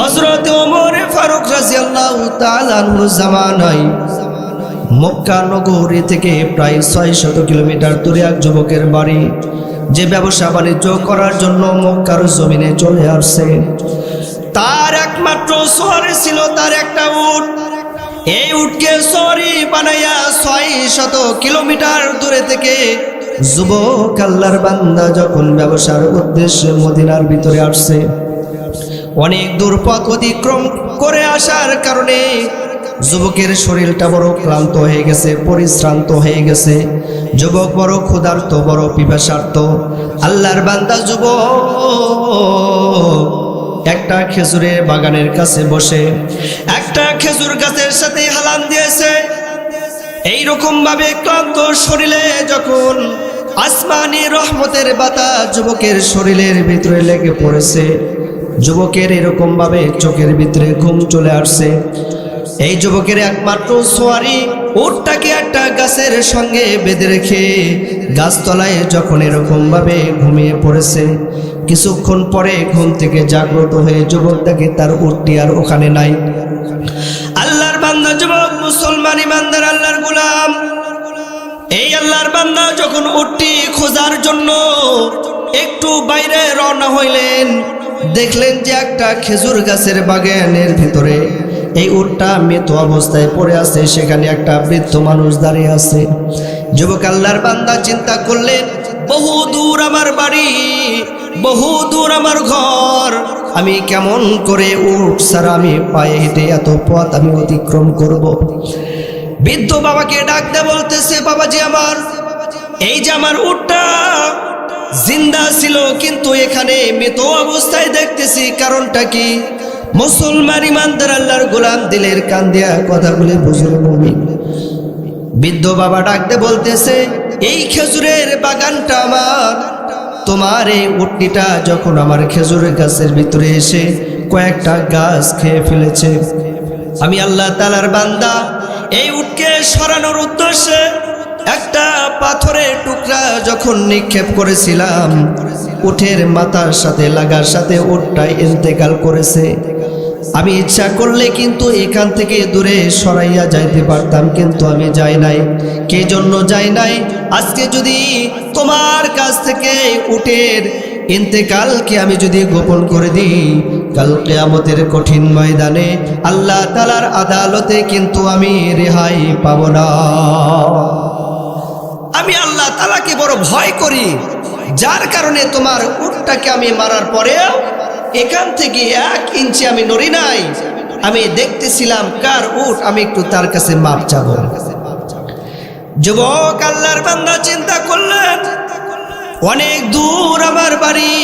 হজরত ওমর ফারুক রাজিয়াল্লাহু তাআলার জামানায় মক্কা নগরী থেকে প্রায় ছয় শত কিলোমিটার দূরে এক যুবকের বাড়ি। যে ব্যবসা বাণিজ্য করার জন্য মক্কার জমিনে চলে আসছে। তার একমাত্র শহরে ছিল তার একটা উট। এই উটকে সরি বানাইয়া ছয় শত কিলোমিটার দূরে থেকে যুবক আল্লাহর বান্দা যখন ব্যবসার উদ্দেশ্যে মদিনার ভিতরে আসছে অনেক দূর পথ অতিক্রম করে আসার কারণে যুবকের শরীরটা বড় ক্লান্ত হয়ে গেছে, পরিশ্রান্ত হয়ে গেছে। যুবক বড় ক্ষুধার্ত, বড় পিপাসার্ত। আল্লাহর বান্দা যুবক, একটা খেজুরের বাগানের কাছে বসে, একটা খেজুর গাছের সাথে হালান দিয়েছে। এই রকম ভাবে ক্লান্ত শরীরে যখন আসমানি রহমতের বাতাস যুবকের শরীরের ভিতরে লেগে পড়েছে যুবকের এরকম ভাবে চোখের ভিতরে ঘুম চলে আসছে। এই যুবকের একমাত্র সোয়ারি উটটাকে একটা গাছের সঙ্গে বেঁধে রেখে গাছতলায় যখন এরকম ভাবে ঘুমিয়ে পড়েছে, কিছুক্ষণ পরে ঘুম থেকে জাগ্রত হয়ে যুবক দেখে তার উটটি আর ওখানে নাই। আল্লাহর বান্দা যুবক, মুসলমান ইমানদার, আল্লাহর গুলাম। এই আল্লাহর বান্দা যখন উঠটি খোঁজার জন্য একটু বাইরে রওনা হইলেন দেখলেন যে একটা খেজুর গাছের বাগানের ভিতরে এই উটটা মৃত অবস্থায় পড়ে আছে, সেখানে একটা বৃদ্ধ মানুষ দাঁড়িয়ে আছে যুবক আল্লাহর বান্দা চিন্তা করলেন, বহু দূর আমার বাড়ি, বহু দূর আমার ঘর, আমি কেমন করে উঠ ছাড়া আমি পায়ে হেঁটে এত পথ আমি অতিক্রম করব। বৃদ্ধ বাবাকে ডাক দে বলতেছে, বাবাজি আমার, এই যে আমার উটটা জিন্দা ছিল, কিন্তু এখানে মৃত অবস্থায় দেখতেছি, কারণটা কি? মুসলমান ইমানদার আল্লাহর গোলাম দিলের কান দিয়া কথাগুলি বুঝলো মমিন। বৃদ্ধ বাবা ডাকতে বলতেছে, এই খেজুরের বাগানটা আমার। তোমার এই উটনিটা যখন আমার খেজুরের গাছের ভিতরে এসে কয়েকটা গাছ খেয়ে ফেলেছে। আমি আল্লাহ তালার বান্দা, এই উটকে সরানোর উদ্দেশ্যে একটা পাথরের টুকরা যখন নিক্ষেপ করেছিলাম, উঠের মাথার সাথে, লাগার সাথে উটটা ইন্তেকাল করেছে। আমি ইচ্ছা করলে কিন্তু এখান থেকে দূরে সরাইয়া যাইতে পারতাম, কিন্তু আমি যাই নাই। কে জন্য যাই নাই? আজকে যদি তোমার কাছ থেকে উটের ইন্তেকালকে আমি যদি গোপন করে দিই, কাল কেয়ামতের কঠিন ময়দানে আল্লাহ তালার আদালতে কিন্তু আমি রেহাই পাব না। আমি আল্লাহ তালাকে বড় ভয় করি, যার কারণে তোমার উটটাকে আমি মারার পরেও এখান থেকে এক ইঞ্চি আমি নড়ি নাই। আমি দেখতেছিলাম কার উট, আমি একটু তার কাছে মাপ চাব। যুবক আল্লাহর বান্দা চিন্তা করলেন, অনেক দূর আমার বাড়ি,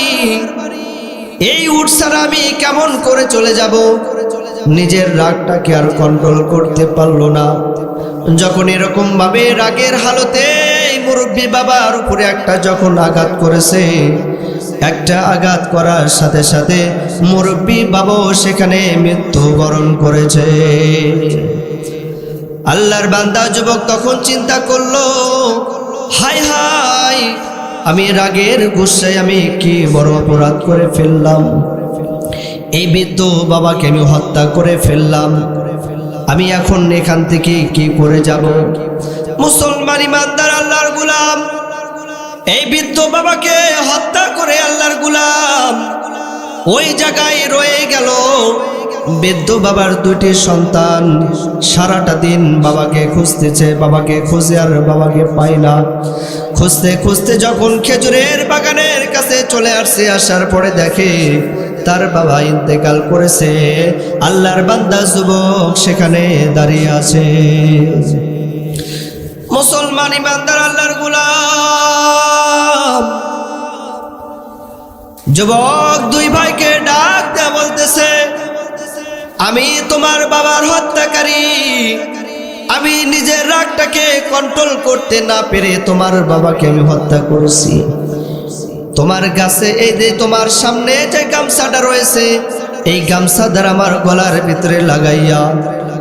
এই ছাড়া আমি কেমন করে চলে যাব? নিজের রাগটাকে আর কন্ট্রোল করতে পারল না। যখন এরকম ভাবে রাগের হালতে মুরব্বী বাবার উপরে একটা যখন আঘাত করেছে, একটা আঘাত করার সাথে সাথে মুরব্বী বাবাও সেখানে মৃত্যুবরণ করেছে। আল্লাহর বান্দা যুবক তখন চিন্তা করল হাই হাই আমি রাগের গুসায় আমি কি বড় অপরাধ করে ফেললাম? এই বৃদ্ধ বাবাকে আমি হত্যা করে ফেললাম। আমি এখন এখান থেকে কি করে যাব? মুসলমান ইমানদার আল্লাহর গুলাম। এই বৃদ্ধ বাবাকে হত্যা করে আল্লাহর গুলাম। ওই জায়গায় রয়ে গেল বৃদ্ধ বাবার দুটি সন্তান। সারাটা দিন বাবাকে খুঁজতেছে, বাবাকে খুঁজে আর বাবাকে পায় না। খুঁজতে খুঁজতে যখন খেজুরের বাগানের কাছে চলে আসছে আসার পরে দেখে তার বাবা ইন্তেকাল করেছে। আল্লাহর বান্দা যুবক সেখানে দাঁড়িয়ে আছে। মুসলমান ইমানদার আল্লাহর গুলাম। যুবক দুই ভাইকে ডাক দেয়া বলতেছে, আমি তোমার বাবার হত্যাকারী। আমি নিজের রাগটাকে কন্ট্রোল করতে না পেরে তোমার বাবাকে আমি হত্যা করেছি। তোমার কাছে এই যে তোমার সামনে যে গামছাটা রয়েছে, এই গামছা দ্বারা আমার গলার ভিতরে লাগাইয়া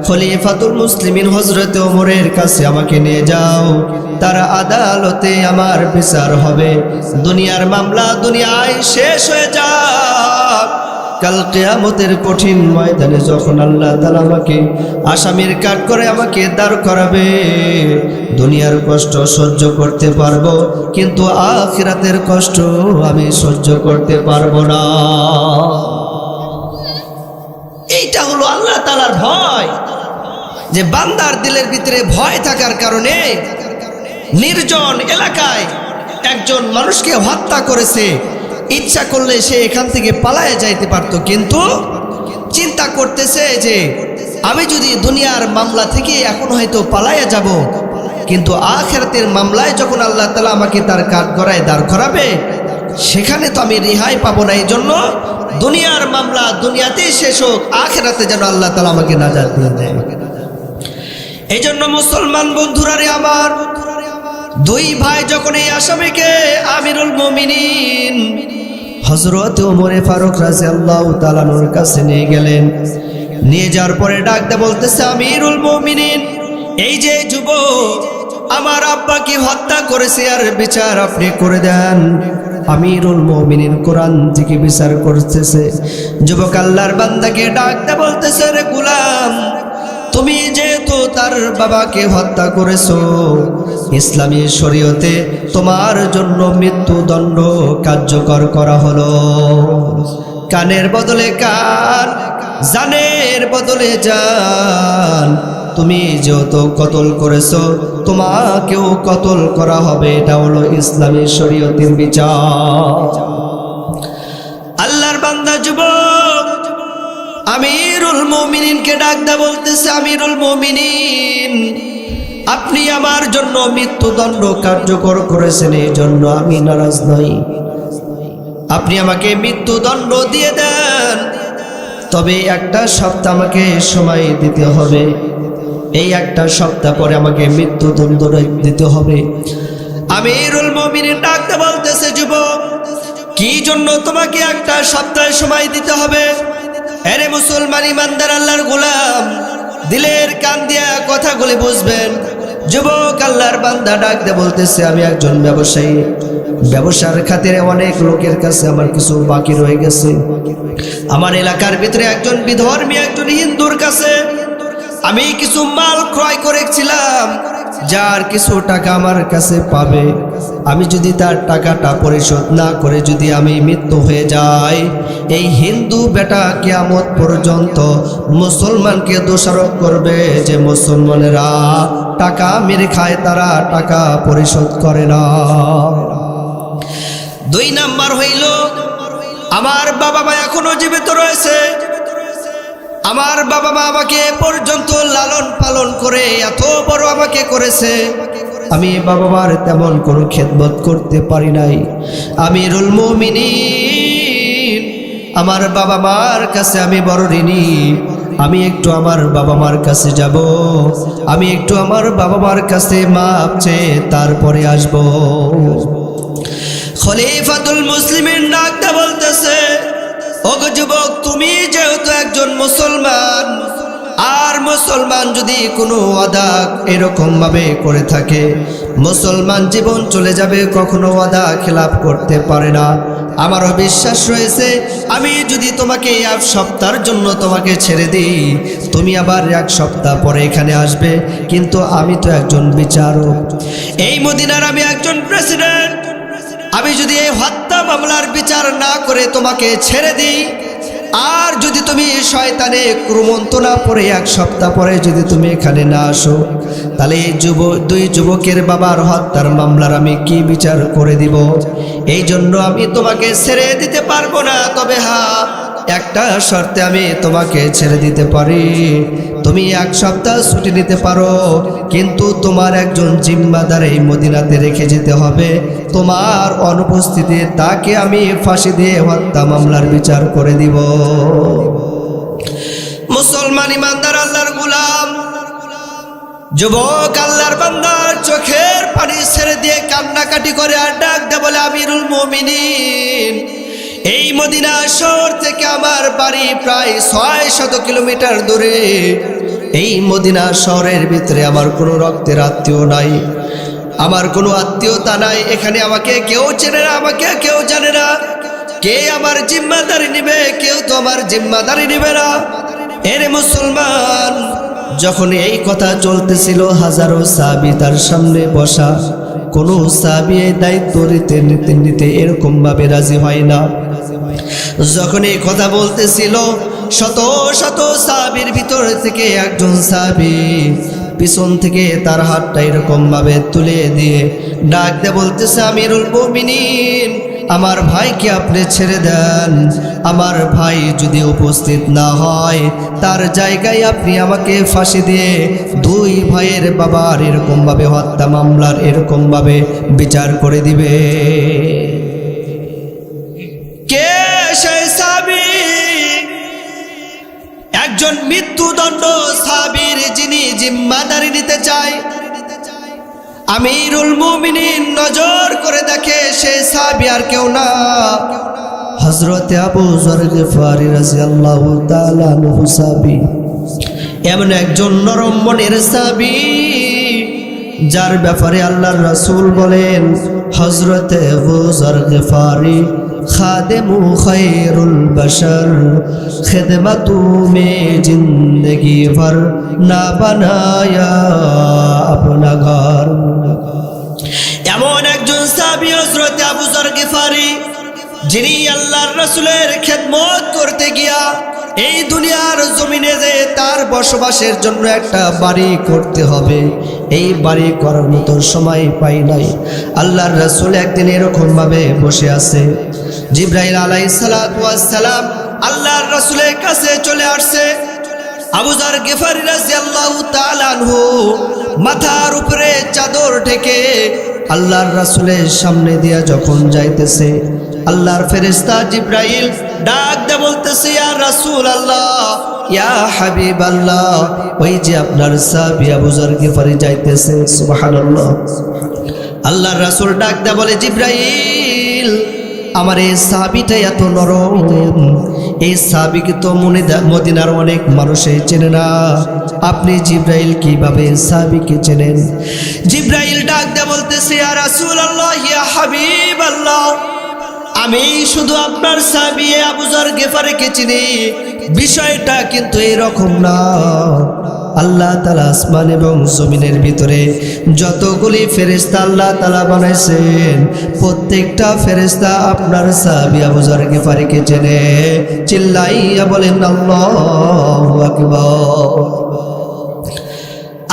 খলিফাতুল মুসলিমিন হজরত ওমরের কাছে আমাকে নিয়ে যাও। তার আদালতে আমার বিচার হবে। দুনিয়ার মামলা দুনিয়ায় শেষ হয়ে যাক। কাল কেয়ামতের কঠিন ময়দানে যখন আল্লাহ তালা আমাকে আসামির কাঠ করে আমাকে দাঁড় করাবে, দুনিয়ার কষ্ট সহ্য করতে পারব, কিন্তু আখিরাতের কষ্ট আমি সহ্য করতে পারব না। এইটা হলো আল্লাহ তালার ভয়, যে বান্দার দিলের ভিতরে ভয় থাকার কারণে নির্জন এলাকায় একজন মানুষকে হত্যা করেছে। ইচ্ছা করলে সে এখান থেকে পালায় যাইতে পারত, কিন্তু চিন্তা করতেছে যে আমি যদি দুনিয়ার মামলা থেকে এখন হয়তো পালাইয়া যাব, কিন্তু আখেরাতের মামলায় যখন আল্লাহ তালা আমাকে তার কাঠ গড়ায় দাঁড় করাবে, সেখানে তো আমি রেহাই পাবো না এই জন্য দুনিয়ার মামলা দুনিয়াতেই শেষ হোক, আখেরাতে যেন আল্লাহ তালা আমাকে নাজাত দিয়ে দেয়। এই জন্য মুসলমান বন্ধুরা রে আমার দুই ভাই যখন এই আসামিকে আমিরুল মমিনিন হজরত ওমরে ফারুক রাজি আল্লাহ তালানোর কাছে নিয়ে গেলেন। নিয়ে যাওয়ার পরে ডাকতে বলতেছে, আমিরুল মমিনিন, এই যে যুব আমার আব্বাকে হত্যা করেছে আর বিচার আপনি করে দেন। আমিরুল মমিনিন কোরআন থেকে বিচার করতেছে। যুবক আল্লাহর বান্দাকে ডাকতে বলতেছে, রে গুলাম, তুমি যেহেতু তার বাবাকে হত্যা করেছ ইসলামী শরীয়তে তোমার জন্য মৃত্যুদণ্ড কার্যকর করা হলো। কানের বদলে কান, জানের বদলে জান। তুমি যেহেতু কতল করেছ, তোমাকেও কতল করা হবে, এটা হলো ইসলামী শরীয়তের বিচার। আল্লাহর বান্দা যুবক, আমিরুল মমিনিনকে ডাকদা বলতেছে, আমিরুল মমিনিন। আপনি আমার জন্য মৃত্যুদণ্ড কার্যকর করেছেন, এই জন্য আমি নারাজ নই। আপনি আমাকে মৃত্যুদণ্ড দিয়ে দেন। তবে একটা সপ্তাহ আমাকে সময় দিতে হবে। এই একটা সপ্তাহ পরে আমাকে মৃত্যুদণ্ড দিতে হবে। আমি রুল মমিনিন ডাকতে বলতেছে, যুবক, কি জন্য তোমাকে একটা সপ্তাহে সময় দিতে হবে? আরে মুসলমান ইমানদার, আল্লাহর গোলাম, দিলের কান দিয়া কথাগুলি বুঝবেন। যুবক আল্লাহর বান্দা ডাক দিয়ে বলতেছে, আমি একজন ব্যবসায়ী। ব্যবসার খাতিরে অনেক লোকের কাছে আমার কিছু বাকি রয়ে গেছে। আমার এলাকার ভিতরে একজন বিধর্মী, একজন হিন্দুর কাছে আমি কিছু মাল ক্রয় করেছিলাম, যার কিছু টাকা আমার কাছে পাবে। আমি যদি তার টাকাটা পরিশোধ না করে যদি আমি মৃত্যু হয়ে যাই, এই হিন্দু বেটা কেয়ামত পর্যন্ত মুসলমানকে দোষারোপ করবে যে মুসলমানেরা টাকা মেরে খায় তারা, টাকা পরিশোধ করে না। দুই নাম্বার হইল, আমার বাবা মা এখনও জীবিত রয়েছে। আমার বাবা মা আমাকে পর্যন্ত লালন পালন করে এত বড় আমাকে করেছে। আমি বাবা মার তেমন কোনো খেদমত করতে পারি নাই। আমি রুল আমার বাবা মার কাছে আমি বড় ঋণী। আমি একটু আমার বাবা মার কাছে যাব। আমি একটু আমার বাবা মার কাছে মাপ চেয়ে তারপরে আসব। খলিফাতুল মুসলিমের নাকটা বলতেছে, ওগো যুবক, তুমি যেহেতু একজন মুসলমান আর মুসলমান যদি কোনো আদা এরকম ভাবে করে থাকে, মুসলমান জীবন চলে যাবে কখনো আদা খেলাপ করতে পারে না। আমারও বিশ্বাস রয়েছে, আমি যদি তোমাকে এক সপ্তাহের জন্য তোমাকে ছেড়ে দিই, তুমি আবার এক সপ্তাহ পরে এখানে আসবে, কিন্তু আমি তো একজন বিচারক। এই মদিনার আমি একজন প্রেসিডেন্ট আমি যদি এই হত্যা মামলার বিচার না করে তোমাকে ছেড়ে দিই আর যদি তুমি শয়তানে ক্রমন্তনা পরে এক সপ্তাহ পরে যদি তুমি এখানে না আসো, তাহলে এই যুব, দুই যুবকের বাবার হত্যার মামলার আমি কি বিচার করে দিব? এই জন্য আমি তোমাকে ছেড়ে দিতে পারব না। তবে হ্যাঁ একটা শর্তে আমি তোমাকে ছেড়ে দিতে পারি। তুমি এক সপ্তাহ ছুটি নিতে পারো, কিন্তু তোমার একজন জিম্মাদার এই মদিনাতে রেখে যেতে হবে। তোমার অনুপস্থিতি, তাকে আমি ফাঁসি দিয়ে হত্যা মামলার বিচার করে দিব। মুসলমান ইমানদার, আল্লাহর গুলাম, যুবক, আল্লাহর বান্দার চোখের পানি ছেড়ে দিয়ে কান্নাকাটি করে আর ডাক দে বলে, আমিরুল মুমিনিন। এই মদিনা শহর থেকে আমার বাড়ি প্রায় ছয় শত কিলোমিটার দূরে। এই মদিনা শহরের ভিতরে আমার কোনো রক্তের আত্মীয় নাই। আমার কোনো আত্মীয়তা নাই। এখানে আমাকে কেউ চেনে না, আমাকে কেউ জানে না। কে আমার জিম্মাদারি নিবে, কেউ তো আমার জিম্মাদারি নিবে না। এরে মুসলমান যখন এই কথা চলতেছিল, হাজারো সাবি তার সামনে বসা। কোনো সাবি এই দায়িত্ব নিতে নিতে নিতে এরকম ভাবে রাজি হয় না। যখন এই কথা বলতেছিল, শত শত সাবির ভিতর থেকে একজন সাবি পিছন থেকে তার হাতটা এরকম ভাবে তুলে দিয়ে ডাকতে বলতেছে, আমিরুল মুমিনিন, আমার ভাইকে আপনি ছেড়ে দেন। আমার ভাই যদি উপস্থিত না হয়, তার জায়গায় আপনি আমাকে ফাঁসি দিয়ে দুই ভাইয়ের বাবার এরকমভাবে হত্যা মামলার এরকমভাবে বিচার করে দিবে আমিরুল মুমিনিন নজর করে দেখে সে সাবি আর কেউ না। হজরত আবু জর গেফারি রাদিয়াল্লাহু তাআলা আনহু সাবি এমন একজন নরম মনের সাবি যার ব্যাপারে আল্লাহর রাসূল বলেন হজরতে আবু জর গেফারি, খাদেমু খৈরুল বশর, খিদমতু মে জিন্দগি ভর, না বানায়া আপনা ঘর। এমন একজন সাবি হজরত আবু জর গেফারি, যিনি আল্লাহর রসুলের খেদমত করতে গিয়া এই দুনিয়ার জমিনে যে তার বসবাসের জন্য একটা বাড়ি করতে হবে, এই বাড়ি করার মতো সময় পাই নাই। আল্লাহর রসুল একদিন এরকম ভাবে বসে আছে। জিব্রাইল আলাই সালাম আল্লাহর রসুলের কাছে চলে আসছে। আবুজার গেফারি রাদিয়াল্লাহু তাআলা আনহু মাথার উপরে চাদর ঢেকে আল্লাহর রাসূলের সামনে দিয়া যখন যাইতেছে, আল্লাহর ফেরেশতা জিব্রাইল ডাক দে বলতেছে, ইয়া রাসূল আল্লাহ ইয়া হাবিব আল্লাহ ওই যে আপনার সাহাবী আবুজার গেফারি যাইতেছে, সুবহানাল্লাহ। আল্লাহর রাসূল ডাক দে বলে, জিব্রাইল, আমার এই সাহাবিটা এত নরম এই সাবিকে তো মনে মদিনার অনেক মানুষে চেনে না। আপনি জিব্রাইল কীভাবে সাবিকে চেনেন? জিব্রাইল ডাক দে বলতেছে আর রাসূল আল্লাহ ইয়া হাবিব আল্লাহ আমি শুধু আপনার সাহাবি আবুজার গেফারেকে চিনি? বিষয়টা কিন্তু এরকম না। আল্লাহ তালা আসমান এবং জমিনের ভিতরে যতগুলি ফেরেস্তা আল্লাহ তালা বানাইছেন, প্রত্যেকটা ফেরেস্তা আপনার সাহাবি আবুজার গেফারিকে চেনে, চিল্লাইয়া বলেন,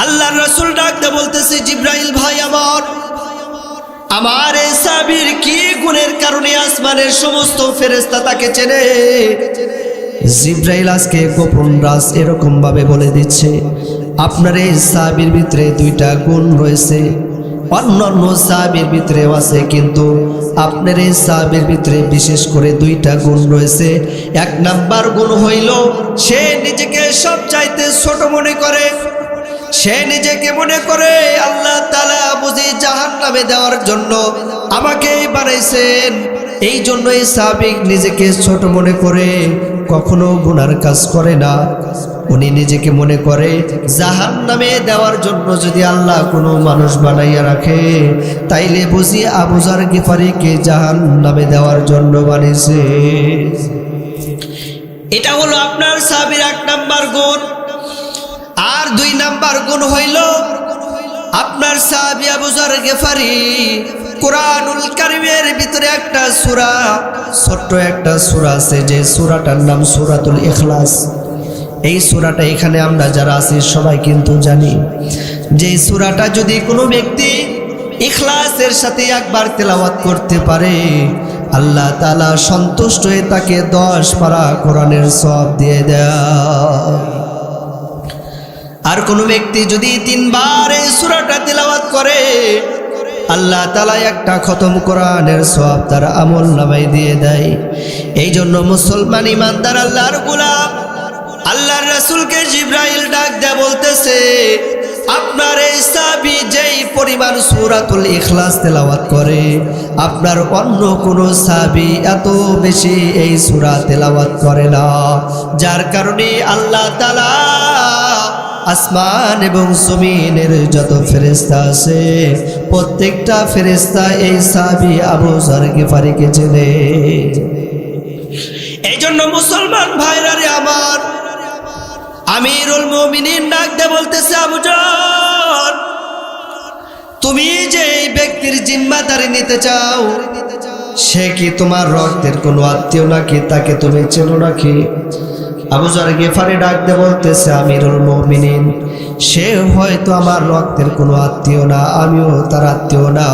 আল্লাহ রসুল ডাকতে বলতেছে, জিব্রাইল ভাই আমার আমার এই সাবির কি গুণের কারণে আসমানের সমস্ত ফেরেস্তা তাকে চেনে? জিব্রাইল আজকে গোপন রাজ এরকম ভাবে বলে দিচ্ছে, আপনার এই সাবির ভিতরে দুইটা গুণ রয়েছে। অন্যান্য সাহাবের ভিতরেও আছে, কিন্তু আপনার এই সাহাবের ভিতরে বিশেষ করে দুইটা গুণ রয়েছে। এক নাম্বার গুণ হইল, সে নিজেকে সব চাইতে ছোট মনে করে। সে নিজেকে মনে করে, আল্লাহ তালা বুঝি জাহান নামে দেওয়ার জন্য আমাকেই বানাইছেন। এই জন্যই সাবিক নিজেকে ছোট মনে করে। কখনো গুনার কাজ করে না। উনি নিজেকে মনে করে জাহান নামে দেওয়ার জন্য যদি আল্লাহ কোনো মানুষ বানাইয়া রাখে, তাইলে বুঝি আবুজার গিফারিকে জাহান নামে দেওয়ার জন্য বানিয়েছে। এটা হলো আপনার সাবির এক নাম্বার গুণ। আর দুই নাম্বার গুণ হইল, আপনার সাহাবি আবুজার গেফারি কোরআনুল কারিমের ভিতরে একটা সূরা, ছোট্ট একটা সূরা আছে যে সূরাটার নাম সুরাতুল ইখলাস। এই সূরাটা এখানে আমরা যারা আছি সবাই কিন্তু জানি। যে সূরাটা যদি কোনো ব্যক্তি ইখলাসের সাথে একবার তেলাওয়াত করতে পারে, আল্লাহ তাআলা সন্তুষ্ট হয়ে তাকে দশ পারা কোরআনের সব দিয়ে দেয়। আর কোনো ব্যক্তি যদি তিনবার এই সুরাটা তেলাওয়াত করে আল্লাহ তালা একটা খতম কোরআনের সব তার আমল নামাই দিয়ে দেয়। এই জন্য মুসলমান ইমানদার আল্লাহর গুলাম। আল্লাহর রাসূলকে জিব্রাইল ডাক দেয়া বলতেছে, আপনার এই সাবি যেই পরিমাণ সূরাতুল ইখলাস তেলাওয়াত করে, আপনার অন্য কোনো সাবি এত বেশি এই সুরা তেলাওয়াত করে না। যার কারণে আল্লাহ তাআলা আসমান এবং জমিনের যত ফেরেস্তা আছে, প্রত্যেকটা ফেরেস্তা এই সাবি আবু জার গিফারিকে চেনে এই জন্য মুসলমান ভাইরা রে আমার, আমিরুল মুমিনিন ডাক দে বলতেছে আবুজান তুমি যে এই ব্যক্তির জিম্মাদারি নিতে চাও, সে কি তোমার রক্তের কোনো আত্মীয় নাকি? তাকে তুমি চেনো নাকি? আবুজার গেফারে ডাকতে বলতেছে, আমিরুল মুমিনিন, সে হয়তো আমার রক্তের কোনো আত্মীয় না, আমিও তার আত্মীয় না।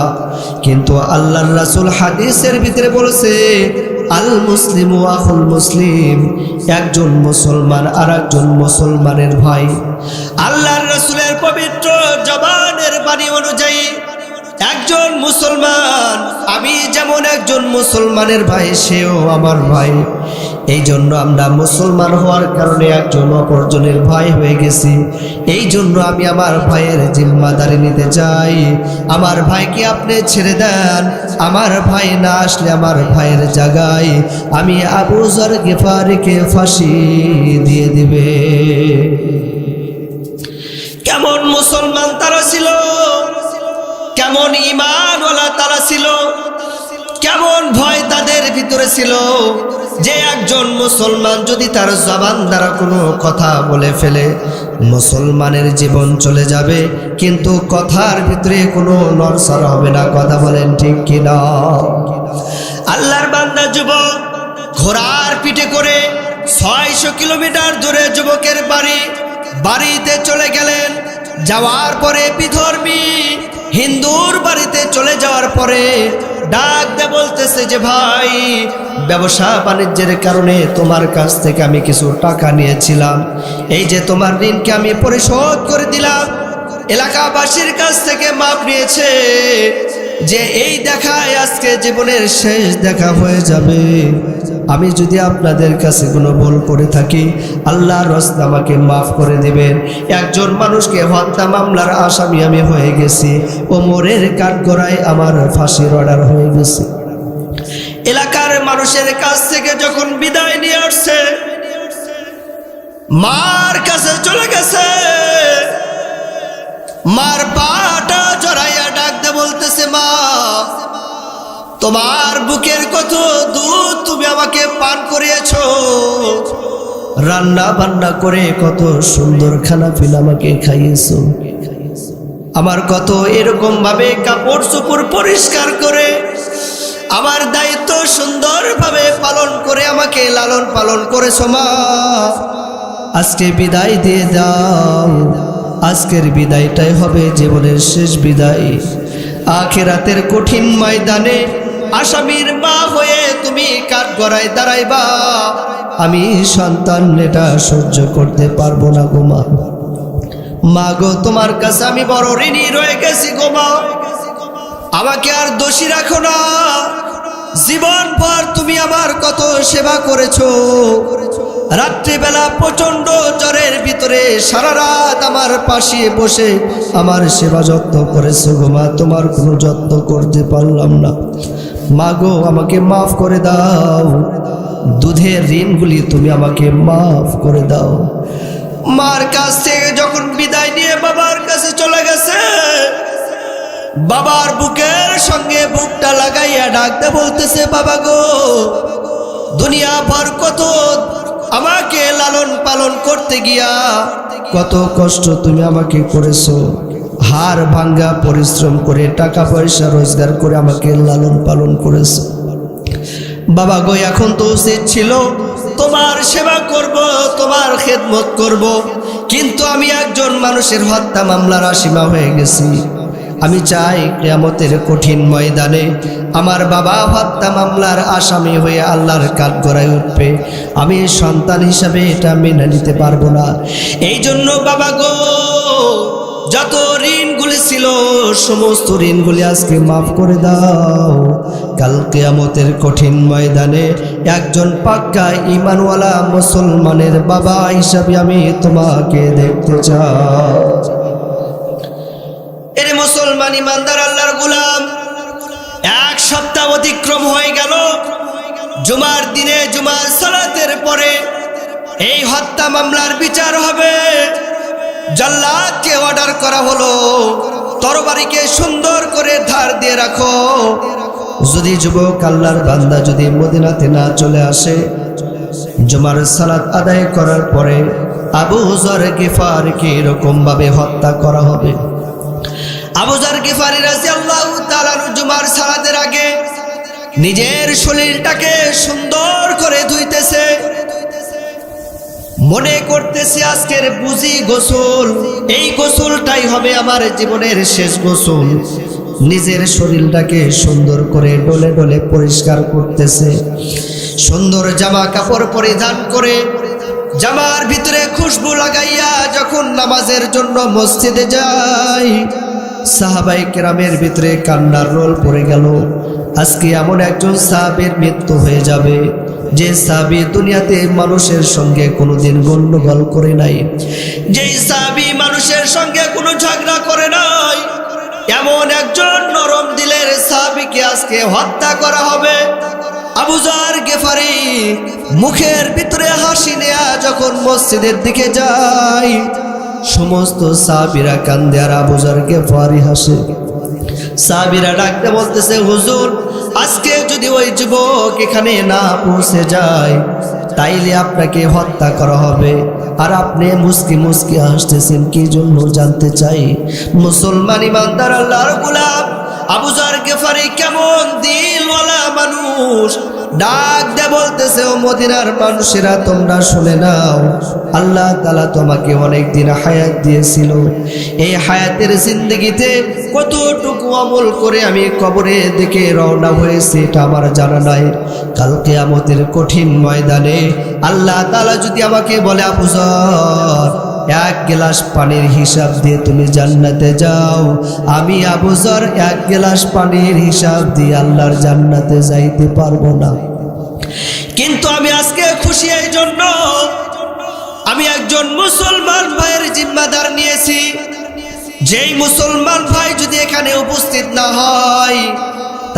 কিন্তু আল্লাহর রাসূল হাদিসের ভিতরে বলেছে, আল মুসলিম আহুল মুসলিম, একজন মুসলমান আর একজন মুসলমানের ভাই। আল্লাহর রসুলের পবিত্র জবানের বাণী অনুযায়ী, একজন মুসলমান, আমি যেমন একজন মুসলমানের ভাই, সেও আমার ভাই। এই জন্য আমরা মুসলমান হওয়ার কারণে একজন অপরজনের ভয় হয়ে গেছি। এই জন্য আমি আমার ভাইয়ের জিম্মাদারি নিতে চাই। আমার ভাইকে আপনি ছেড়ে দেন। আমার ভাই না আসলে আমার ভাইয়ের জায়গায় আমি আবুজার গেফারিকে ফাঁসি দিয়ে দিবে। কেমন মুসলমান তারা ছিল? কেমন ইমানওয়ালা তারা ছিল? কেমন ভয় তাদের ভিতরে ছিল, যে একজন মুসলমান যদি তার জবান দ্বারা কোনো কথা বলে ফেলে, মুসলমানের জীবন চলে যাবে, কিন্তু কথার ভিতরে কোনো নরসর হবে না। কথা বলেন ঠিক কিনা? আল্লাহর বান্দা যুবক, ঘোড়ার পিঠে করে ছয়শো কিলোমিটার দূরে যুবকের বাড়ি, বাড়িতে চলে গেলেন। যাওয়ার পরে বিধর্মী হিন্দুর বাড়িতে চলে যাওয়ার পরে ডাক দে বলতেছে যে ভাই, ব্যবসা বাণিজ্যের কারণে তোমার কাছ থেকে আমি কিছু টাকা নিয়েছিলাম। এই যে তোমার ঋণকে আমি পরিশোধ করে দিলাম। এলাকাবাসীর কাছ থেকে মাপ নিয়েছে। যে এই দেখায় আজকে জীবনের শেষ দেখা হয়ে যাবে। আমি যদি আপনাদের কাছে কোনো ভুল করে থাকি, আল্লাহ রস্তা আমাকে মাফ করে দেবেন। একজন মানুষকে হত্যা মামলার আসামি আমি হয়ে গেছি। ও মোরের কাঠগড়ায় আমার ফাঁসির অর্ডার হয়ে গেছে। এলাকার মানুষের কাছ থেকে যখন বিদায় নিয়ে আসছে, মার কাছে চলে গেছে। মার পাটা জড়াইয়া ডাকতে বলতেছে মা। তোমার বুকের কত দুধ তুমি আমাকে পান করিয়েছ। রান্না বান্না করে কত সুন্দর খানা পিনা আমাকে খাইয়েছো। আমার কত এরকম ভাবে কাপড় চোপড় পরিষ্কার করে, আমার দায়িত্ব সুন্দরভাবে পালন করে আমাকে লালন পালন করেছ মা। আজকে বিদায় দিয়ে দাও। আজকের বিদায়টাই হবে জীবনের শেষ বিদায়। আখেরাতের কঠিন ময়দানে আসামির মা হয়ে তুমি কাঠ গড়ায় দাঁড়াইবা। আমি সন্তান, এটা সহ্য করতে পারব না গো মা। মা গো, তোমার কাছে আমি বড় ঋণী রয়ে গেছি গোমা আমাকে আর দোষী রাখো না। জীবন ভর তুমি আমার কত সেবা করেছ। রাত্রিবেলা প্রচণ্ড জ্বরের ভিতরে সারা রাত আমার পাশে বসে আমার সেবা যত্ন করেছ গো মা, তোমার কোনো যত্ন করতে পারলাম না। মা গো, আমাকে মাফ করে দাও। দুধের ঋণগুলি তুমি আমাকে মাফ করে দাও। মার কাছ থেকে যখন বিদায় নিয়ে বাবার কাছে চলে গেছে, বাবার বুকের সঙ্গে বুকটা লাগাইয়া ডাকতে বলতেছে, বাবা গো, দুনিয়া ভর কত আমাকে লালন পালন করতে গিয়া কত কষ্ট তুমি আমাকে করেছ। হার ভাঙ্গা পরিশ্রম করে, টাকা পয়সা রোজগার করে আমাকে লালন পালন করেছ। বাবা গো, এখন তো উচিত ছিল তোমার সেবা করব, তোমার খেদমত করব, কিন্তু আমি একজন মানুষের হত্যা মামলার আসীমা হয়ে গেছি। আমি চাই কেয়ামতের কঠিন ময়দানে আমার বাবা হত্যা মামলার আসামি হয়ে আল্লাহর কাঠ গড়ায় উঠবে। আমি সন্তান হিসাবে এটা মেনে নিতে পারব না। এই জন্য বাবা গো, যত ঋণগুলি ছিল, সমস্ত ঋণগুলি আজকে মাফ করে দাও। কাল কেয়ামতের কঠিন ময়দানে একজন পাক্কা ইমানওয়ালা মুসলমানের বাবা হিসাবে আমি তোমাকে দেখতে চাই। মুসলমান ইমানদার আল্লাহর গুলাম। এক সপ্তাহ অতিক্রম হয়ে গেল। জুমার দিনে, জুমার সালাতের পরে এই হত্যা মামলার বিচার হবে। অর্ডার করা হলো। তরবারিকে সুন্দর করে ধার দিয়ে রাখো। যদি যুবক আল্লাহর বান্দা যদি মদিনাতে না চলে আসে, জুমার সালাত আদায় করার পরে আবু জর গিফারকে এরকম ভাবে হত্যা করা হবে। আবু গিফারি রাদিয়াল্লাহু তাআলা জুমার সালাতের আগে নিজের শরীরটাকে সুন্দর করে ধুইতেছে। মনে করতেছে আজকের বুঝি গোসল, এই গোসলটাই হবে আমার জীবনের শেষ গোসল। নিজের শরীরটাকে সুন্দর করে ডলে ডলে পরিষ্কার করতেছে। সুন্দর জামা কাপড় পরিধান করে জামার ভিতরে খুশবু লাগাইয়া যখন নামাজের জন্য মসজিদে যায় সাহাবাই কেরামের ভিতরে কান্নার রোল পড়ে গেল। আজকে এমন একজন সাহাবের মৃত্যু হয়ে যাবে, যে সাহাবি দুনিয়াতে মানুষের সঙ্গে কোনোদিন গন্ডগোল করে নাই। যেই সাহাবি মানুষের সঙ্গে কোনো ঝগড়া করে নাই, এমন একজন নরম দিলের সাহাবিকে আজকে হত্যা করা হবে। আবুজার গেফারি মুখের ভিতরে হাসি নেয়া যখন মসজিদের দিকে যায় সমস্ত সাহাবিরা কান্দে আর আবুজার গেফারি হাসে। সাহাবিরা ডাকতে বলতেছে, হুজুর, আজকে যদি ওই যুবক এখানে না পৌঁছে যায়, তাইলে আপনাকে হত্যা করা হবে। আর আপনি মুসকি মুসকি হাসতেছেন, কি জন্য জানতে চাই? মুসলমান ইমানদার, আল্লাহর গোলাম। আবুজার গেফারি কেমন দিলওয়ালা মানুষ? ডাক দে বলতেছে, ও মদিনার মানুষেরা, তোমরা শুনে নাও। আল্লাহ তালা তোমাকে অনেক দিন হায়াত দিয়েছিল। এই হায়াতের জিন্দগিতে কতটুকু আমল করে আমি কবরে দিকে রওনা হয়েছি, এটা আমার জানা নাই। কালকে আমাদের কঠিন ময়দানে আল্লাহ তালা যদি আমাকে বলে আবুজর এক গ্লাস পানির হিসাব দিয়ে তুমি জান্নাতে যাও। আমি আবুজর এক গ্লাস পানির হিসাব দিয়ে আল্লাহর জান্নাতে যাইতে পারব না। কিন্তু আমি আজকে খুশি এই জন্য, আমি একজন মুসলমান ভাইয়ের জিম্মাদার নিয়েছি। যেই মুসলমান ভাই যদি এখানে উপস্থিত না হয়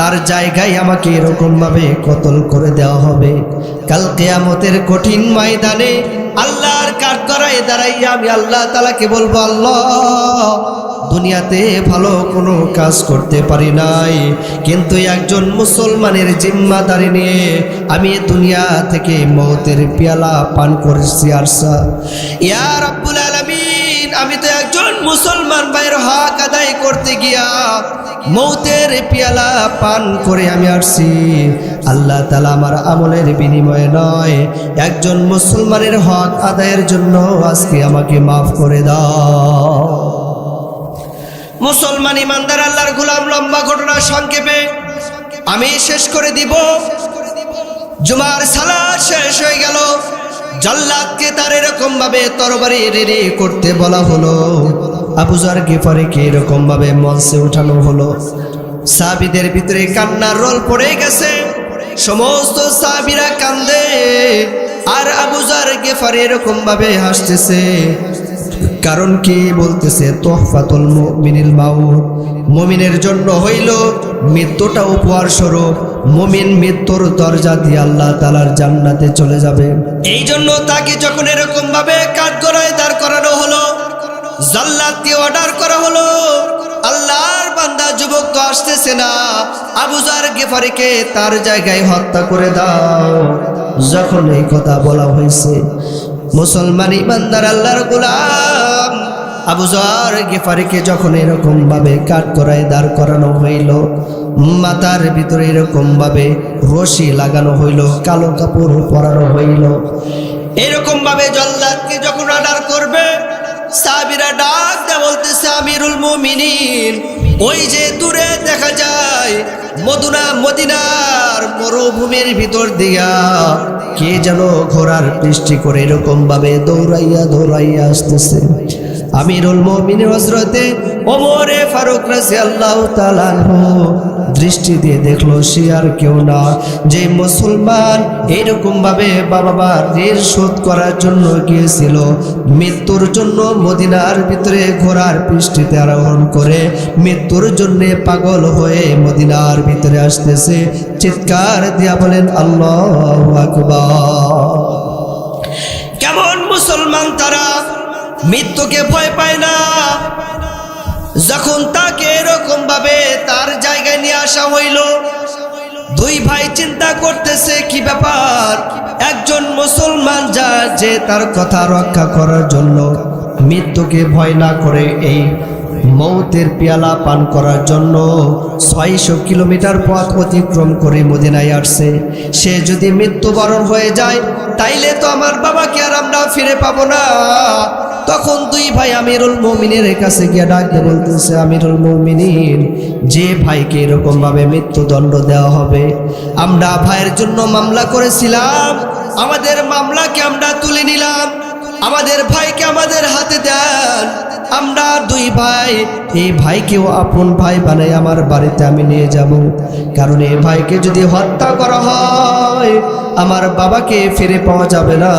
তার জায়গায় আমাকে এরকম ভাবে কতল করে দেওয়া হবে। কাল কেয়ামতের কঠিন ময়দানে আল্লাহর কাঠ করায় দাঁড়াইয়া আমি আল্লাহ তালাকে বলব, আল্লাহ, দুনিয়াতে ভালো কোনো কাজ করতে পারি নাই। কিন্তু একজন মুসলমানের জিম্মাদারি নিয়ে আমি দুনিয়া থেকে মৌতের পেয়ালা পান করেছি আরসা ইয়ার আব্বুল আলমিন, আমি তো একজন মুসলমান, ভাইয়ের হক আদায় করতে গিয়া মৌতের পেয়ালা পান করে আমি আসছি। আল্লাহ তালা আমার আমলের বিনিময়ে নয়, একজন মুসলমানের হক আদায়ের জন্য আজকে আমাকে মাফ করে দাও। মুসলমান ইমানদার, আল্লাহর গুলাম, লম্বা ঘটনা সংক্ষেপে আমি শেষ করে দিব। জুমার সালাদ শেষ হয়ে গেল। জল্লাদকে তার এরকম ভাবে তরবারি রেডি করতে বলা হলো। আবুজার গেফারিকে এরকম ভাবে মঞ্চে উঠানো হলো? সাবিদের ভিতরে কান্নার রোল পড়ে গেছে। সমস্ত সাবিরা কান্দে, আর আবুজার গেফারি এরকম ভাবে হাসতেছে। কারণ কি বলতেছে? তোহফাতুল মুমিনিল মাউত। মুমিনের জন্য হইল মৃত্যুটা উপহার স্বরূপ। মুমিন মৃত্যুর দরজা দিয়ে আল্লাহ তালার জান্নাতে চলে যাবে। এই জন্য তাকে যখন এরকম ভাবে কাঠ করায় দাঁড় করানো হলো জাল্লাতকে অর্ডার করা হলো। আল্লাহর বান্দা যুবক তো আসতেছে না। আবুজার গেফারিকে তার জায়গায় হত্যা করে দাও। যখন এই কথা বলা হয়েছে, মুসলমান ইমানদার আল্লাহর গোলাম আবুজার গেফারিকে যখন এরকম ভাবে কাঠ করায় দাঁড় করানো হইল, মাথার ভিতরে এরকম ভাবে রশি লাগানো হইল, কালো কাপড় পরানো হইল। এরকম ভাবে জল্লাদকে যখন অর্ডার করবে সাবিরা ডাক বলতেছে, আমিরুল মুমিনিন। ওই যে দূরে দেখা যায়, মদুনা, মদিনার মরুভূমির ভিতর দিয়া কে যেন ঘোড়ার বৃষ্টি করে এরকম ভাবে দৌড়াইয়া দৌড়াইয়া আসতেছে। আমিরুল মমিন হজরতে ওমরে ফারুক রাজি আল্লাহ দৃষ্টি দিয়ে দেখল সে আর কেউ না। যে মুসলমান এইরকম ভাবে বাবা ঋণ শোধ করার জন্য গিয়েছিল, মৃত্যুর জন্য মদিনার ভিতরে ঘোড়ার পৃষ্ঠিতে আরোহণ করে, মৃত্যুর জন্য পাগল হয়ে মদিনার ভিতরে আসতেছে। চিৎকার দিয়া বলেন, আল্লাহ আকবার। কেমন মুসলমান তারা, মৃত্যুকে ভয় পায় না। যখন তাকে এরকম ভাবে তার জায়গায় নিয়ে আসা হইল, দুই ভাই চিন্তা করতেছে, কি ব্যাপার? একজন মুসলমান যা, যে তার কথা রক্ষা করার জন্য মৃত্যুকে ভয় না করে এই মৌতের পেয়ালা পান করার জন্য ছয়শো কিলোমিটার পথ অতিক্রম করে মদিনায় আসছে। সে যদি মৃত্যুবরণ হয়ে যায়, তাইলে তো আমার বাবাকে আর আমরা ফিরে পাবো না। তখন দুই ভাই আমিরুল মমিনের কাছে গিয়ে ডাকতে বলতেছে, আমিরুল মমিনিন, যে ভাইকে এরকম ভাবে মৃত্যুদণ্ড দেওয়া হবে, আমরা ভাইয়ের জন্য মামলা করেছিলাম, আমাদের মামলাকে আমরা তুলে নিলাম, আমাদের ভাইকে আমাদের হাতে দেন। আমরা দুই ভাই, এই ভাইকেও আপন ভাই বানাই আমার বাড়িতে আমি নিয়ে যাব। কারণ এই ভাইকে যদি হত্যা করা হয়, আমার বাবাকে ফিরে পাওয়া যাবে না।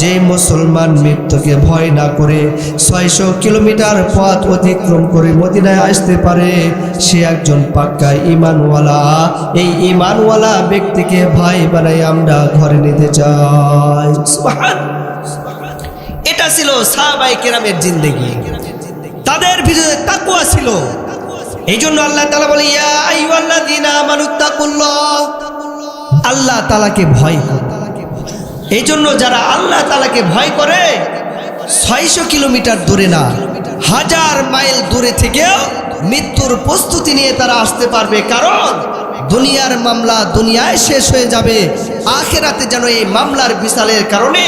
যে মুসলমান মৃত্যুকে ভয় না করে ছয়শো কিলোমিটার পথ অতিক্রম করে মদিনায় আসতে পারে, সে একজন পাক্কা ইমানওয়ালা। এই ইমানওয়ালা ব্যক্তিকে ভাই বানাই আমরা ঘরে নিতে চাই। এটা ছিল সাহাবাই কেরামের জিন্দেগি। তাদের ভিতরে তাকুয়া ছিল। এই জন্য আল্লাহ তালা বলে আল্লাহ তালাকে ভয় এই জন্য যারা আল্লাহ তালাকে ভয় করে, ছয়শো কিলোমিটার দূরে না, হাজার মাইল দূরে থেকেও মৃত্যুর প্রস্তুতি নিয়ে তারা আসতে পারবে। কারণ দুনিয়ার মামলা দুনিয়ায় শেষ হয়ে যাবে। আখেরাতে যেন এই মামলার বিশালের কারণে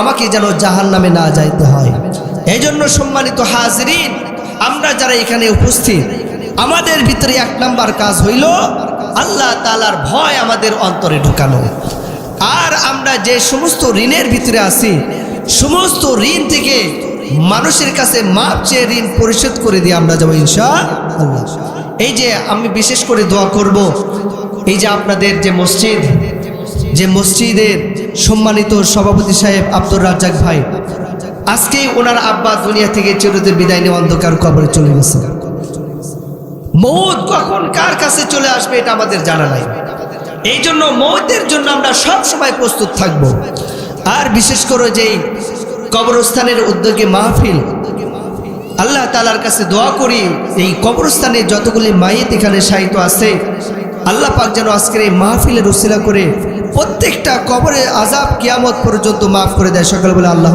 আমাকে যেন জাহান নামে না যাইতে হয়। এই জন্য সম্মানিত হাজরিন, আমরা যারা এখানে উপস্থিত, আমাদের ভিতরে এক নাম্বার কাজ হইল আল্লাহ তালার ভয় আমাদের অন্তরে ঢুকানো। আর আমরা যে সমস্ত ঋণের ভিতরে আছি, সমস্ত ঋণ থেকে মানুষের কাছে মাপ চেয়ে ঋণ পরিশোধ করে দিয়ে আমরা যাব ইনশা এই যে আমি বিশেষ করে দোয়া করব, এই যে আপনাদের যে মসজিদ, যে মসজিদের সম্মানিত সভাপতি সাহেব আব্দুর রাজ্জাক ভাই আজকে ওনার আব্বা দুনিয়া থেকে চিরদের বিদায় নিয়ে অন্ধকার কবরে চলে গেছে। মৌত কখন কার কাছে চলে আসবে এটা আমাদের জানা নাই। এই জন্য মৌতের জন্য আমরা সব সময় প্রস্তুত থাকব। আর বিশেষ করে যেই কবরস্থানের উদ্যোগে মাহফিল, আল্লাহ তালার কাছে দোয়া করি, এই কবরস্থানে যতগুলি মাইয়েত এখানে সাহিত্য আছে, আল্লাহ পাক যেন আজকের এই মাহফিলের উসিলা করে প্রত্যেকটা কবরে আজাব কিয়ামত পর্যন্ত মাফ করে দেয়। সকাল বলে আল্লাহ